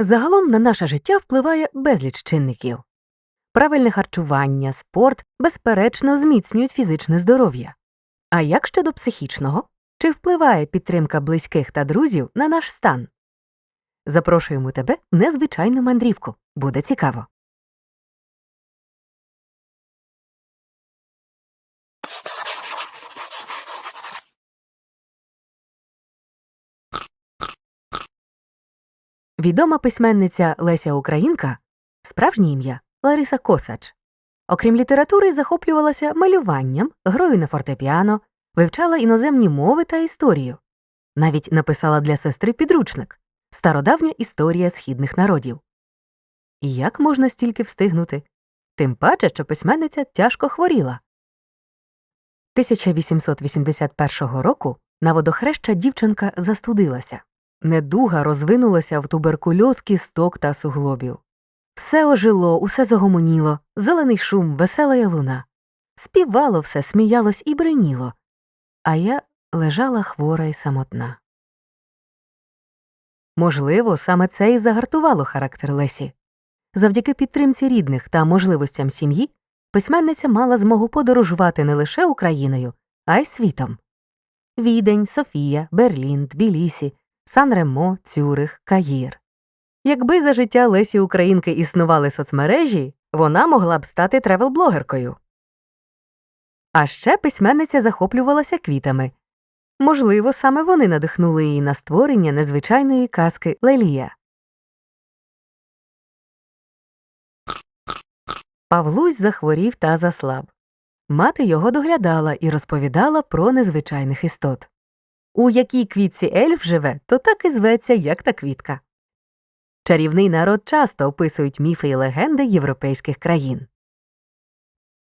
Загалом на наше життя впливає безліч чинників. Правильне харчування, спорт, безперечно, зміцнюють фізичне здоров'я. А як щодо психічного? Чи впливає підтримка близьких та друзів на наш стан? Запрошуємо тебе в незвичайну мандрівку. Буде цікаво. Відома письменниця Леся Українка справжнє ім'я Лариса Косач. Окрім літератури, захоплювалася малюванням, грою на фортепіано, вивчала іноземні мови та історію. Навіть написала для сестри підручник Стародавня історія східних народів. І як можна стільки встигнути? Тим паче, що письменниця тяжко хворіла. 1881 року на водохреща дівчинка застудилася. Недуга розвинулася в туберкульоз кісток та суглобів. Все ожило, усе загомоніло, зелений шум, весела луна. Співало все, сміялось і бриніло. А я лежала хвора й самотна. Можливо, саме це і загартувало характер Лесі. Завдяки підтримці рідних та можливостям сім'ї письменниця мала змогу подорожувати не лише Україною, а й світом. Відень, Софія, Берлін, Тбілісі, Сан-Ремо, Цюрих, Каїр. Якби за життя Лесі Українки існували соцмережі, вона могла б стати тревел-блогеркою. А ще письменниця захоплювалася квітами. Можливо, саме вони надихнули її на створення незвичайної казки Лелія. Павлусь захворів та заслаб. Мати його доглядала і розповідала про незвичайних істот. У якій квітці ельф живе, то так і зветься, як та квітка. Чарівний народ часто описують міфи і легенди європейських країн.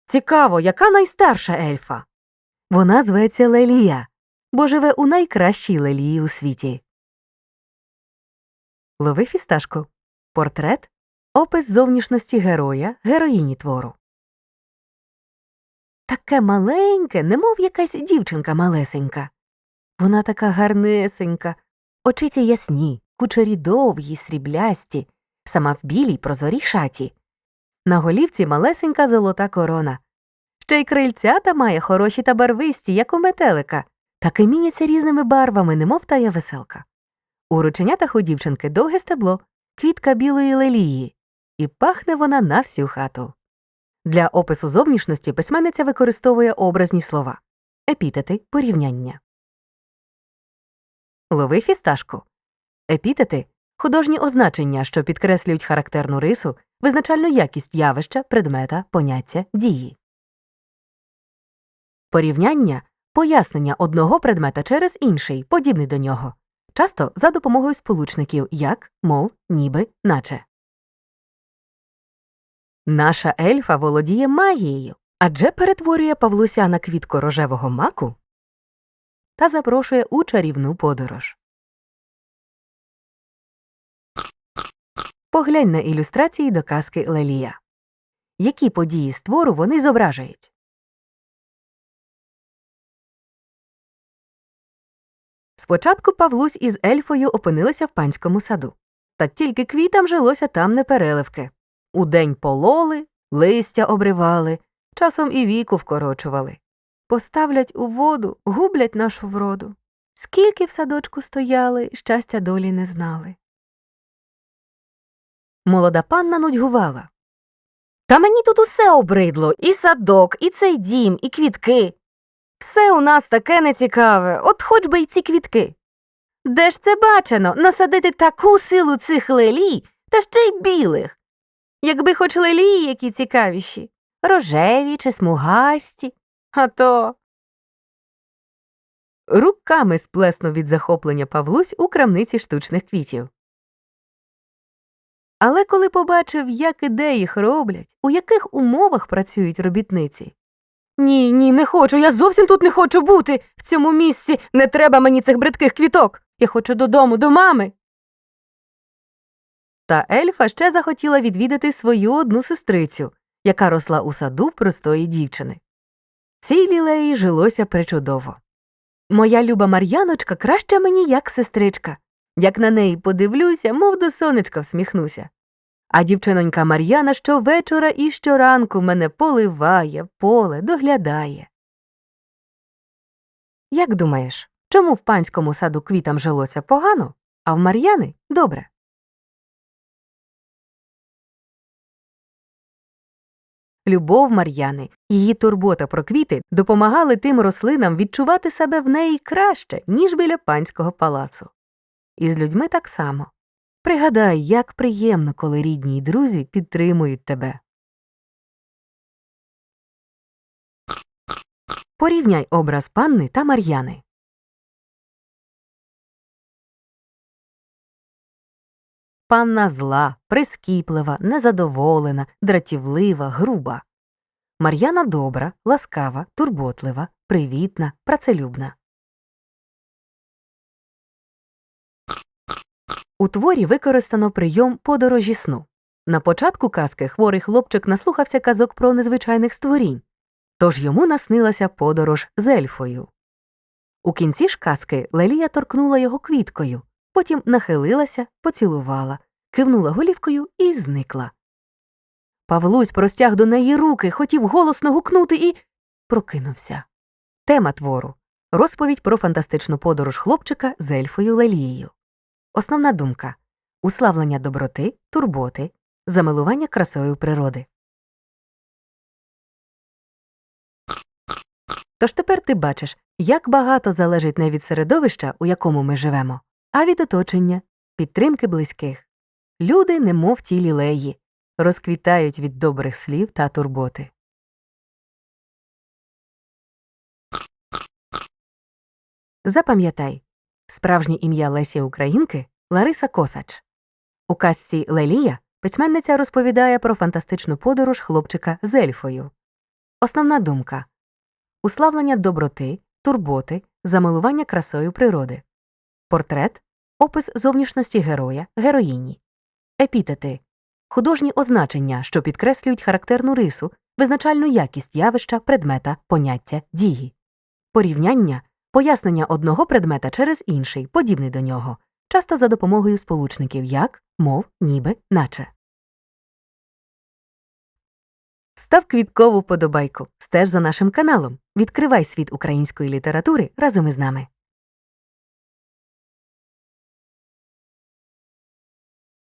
Цікаво, яка найстарша ельфа? Вона зветься Лелія, бо живе у найкращій лелії у світі. Лови фісташку. Портрет опис зовнішності героя, героїні твору. Таке маленьке, немов якась дівчинка малесенька. Вона така гарнесенька, очиці ясні, кучері довгі, сріблясті, сама в білій прозорій шаті. На голівці малесенька золота корона. Ще й крильцята має хороші та барвисті, як у метелика, так і міняться різними барвами, немов тая веселка. У рученятах у дівчинки довге стебло, квітка білої лелії, і пахне вона на всю хату. Для опису зовнішності письменниця використовує образні слова епітети порівняння. Лови фісташку. Епітети художні означення, що підкреслюють характерну рису, визначальну якість явища, предмета, поняття, дії. Порівняння пояснення одного предмета через інший, подібний до нього, часто за допомогою сполучників як, мов, ніби, наче. Наша ельфа володіє магією, адже перетворює Павлуся на квітку рожевого маку та запрошує у чарівну подорож. Поглянь на ілюстрації до казки Лелія. Які події з твору вони зображують? Спочатку Павлусь із ельфою опинилися в панському саду. Та тільки квітам жилося там непереливки. Удень пололи, листя обривали, часом і віку вкорочували. Поставлять у воду, гублять нашу вроду. Скільки в садочку стояли, щастя долі не знали. Молода панна нудьгувала. Та мені тут усе обридло і садок, і цей дім, і квітки. Все у нас таке нецікаве, от хоч би й ці квітки. Де ж це бачено насадити таку силу цих лелій, та ще й білих? Якби хоч лелії які цікавіші, рожеві чи смугасті, а то. Руками сплеснув від захоплення Павлусь у крамниці штучних квітів. Але коли побачив, як і де їх роблять, у яких умовах працюють робітниці. Ні, ні, не хочу, я зовсім тут не хочу бути. В цьому місці не треба мені цих бридких квіток. Я хочу додому, до мами. Та ельфа ще захотіла відвідати свою одну сестрицю, яка росла у саду простої дівчини. Цій лілеї жилося причудово. Моя люба Мар'яночка краще мені як сестричка. Як на неї подивлюся, мов до сонечка всміхнуся. А дівчинонька Мар'яна щовечора і щоранку мене поливає, поле доглядає. Як думаєш, чому в панському саду квітам жилося погано, а в Мар'яни добре? Любов Мар'яни, її турбота про квіти допомагали тим рослинам відчувати себе в неї краще, ніж біля панського палацу. І з людьми так само. Пригадай, як приємно, коли рідні й друзі підтримують тебе. Порівняй образ панни та Мар'яни. Панна зла, прискіплива, незадоволена, дратівлива, груба. Мар'яна добра, ласкава, турботлива, привітна, працелюбна. У творі використано прийом подорожі сну. На початку казки хворий хлопчик наслухався казок про незвичайних створінь, тож йому наснилася подорож з ельфою. У кінці ж казки Лелія торкнула його квіткою, потім нахилилася, поцілувала, кивнула голівкою і зникла. Павлусь простяг до неї руки, хотів голосно гукнути і прокинувся. Тема твору розповідь про фантастичну подорож хлопчика з ельфою Лелією. Основна думка уславлення доброти, турботи, замилування красою природи. Тож тепер ти бачиш, як багато залежить не від середовища, у якому ми живемо, а від оточення, підтримки близьких. Люди, немов ті лілеї, розквітають від добрих слів та турботи. Запам'ятай справжнє ім'я Лесі Українки Лариса Косач. У казці Лелія письменниця розповідає про фантастичну подорож хлопчика з ельфою. Основна думка уславлення доброти, турботи, замилування красою природи. Портрет опис зовнішності героя, героїні. Епітети художні означення, що підкреслюють характерну рису, визначальну якість явища, предмета, поняття, дії. Порівняння пояснення одного предмета через інший, подібний до нього, часто за допомогою сполучників як, мов, ніби, наче. Став квіткову подобайку. Стеж за нашим каналом. Відкривай світ української літератури разом із нами.